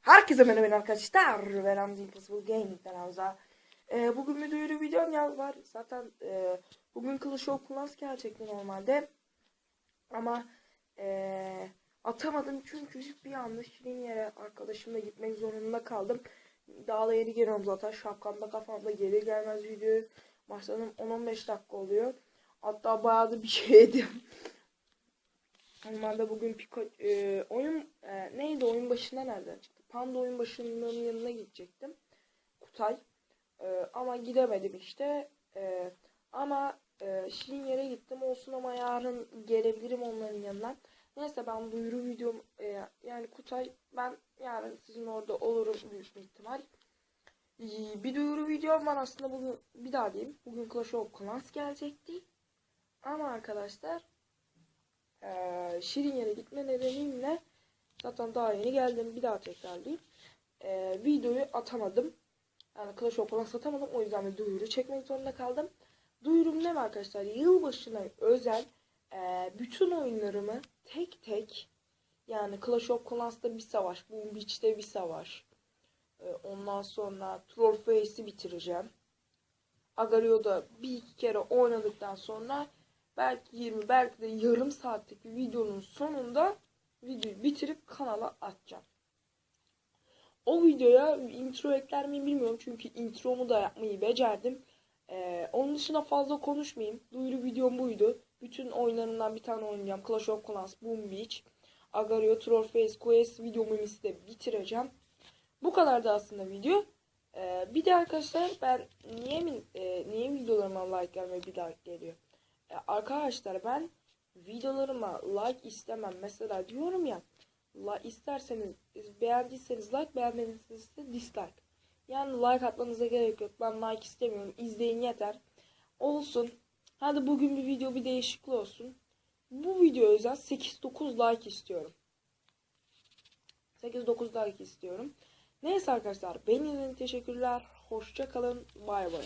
Herkese merhaba arkadaşlar. Ben Hamza Impossible Gaming'den Hamza. Ee, bugün bir duyuru videom ya var. Zaten e, bugün Clash of Clans gelecekti normalde. Ama e, atamadım çünkü bir anda şirin yere arkadaşımla gitmek zorunda kaldım. Daha da yeni geliyorum zaten. Şapkamda kafamda geri gelmez video. Başladım 10-15 dakika oluyor. Hatta bayağı da bir şey yedim. Normalde bugün Piko, e, oyun e, neydi oyun başında nereden çıktı? Panda oyun başının yanına gidecektim. Kutay. E, ama gidemedim işte. E, ama e, Şirin yere gittim olsun ama yarın gelebilirim onların yanından. Neyse ben duyuru videom e, yani Kutay ben yarın sizin orada olurum büyük bir ihtimal. E, bir duyuru videom var aslında bugün bir daha diyeyim. Bugün Clash of Clans gelecekti. Ama arkadaşlar ee, Şirin yere gitme nedenimle zaten daha yeni geldim. Bir daha tekrarlayayım. Ee, videoyu atamadım. Yani Clash of Clans atamadım. O yüzden bir duyuru çekmek zorunda kaldım. Duyurum ne mi arkadaşlar? Yılbaşına özel e, bütün oyunlarımı tek tek yani Clash of Clans'ta bir savaş, Boom Beach'te bir savaş. E, ondan sonra Trollface'i bitireceğim. Agario'da bir iki kere oynadıktan sonra belki 20 belki de yarım saatlik bir videonun sonunda videoyu bitirip kanala atacağım. O videoya intro ekler miyim bilmiyorum çünkü intromu da yapmayı becerdim. Ee, onun dışında fazla konuşmayayım. Duyuru videom buydu. Bütün oyunlarından bir tane oynayacağım. Clash of Clans, Boom Beach, Agario, Trollface, Quest videomu de bitireceğim. Bu kadar da aslında video. Ee, bir de arkadaşlar ben niye mi, e, niye videolarıma like gelmiyor bir daha geliyor. E, arkadaşlar ben videolarıma like istemem. Mesela diyorum ya like isterseniz beğendiyseniz like beğenmediyseniz de dislike. Yani like atmanıza gerek yok. Ben like istemiyorum. İzleyin yeter. Olsun. Hadi bugün bir video bir değişiklik olsun. Bu video özel 8-9 like istiyorum. 8-9 like istiyorum. Neyse arkadaşlar. Beni izlediğiniz teşekkürler. Hoşça kalın. Bay bay.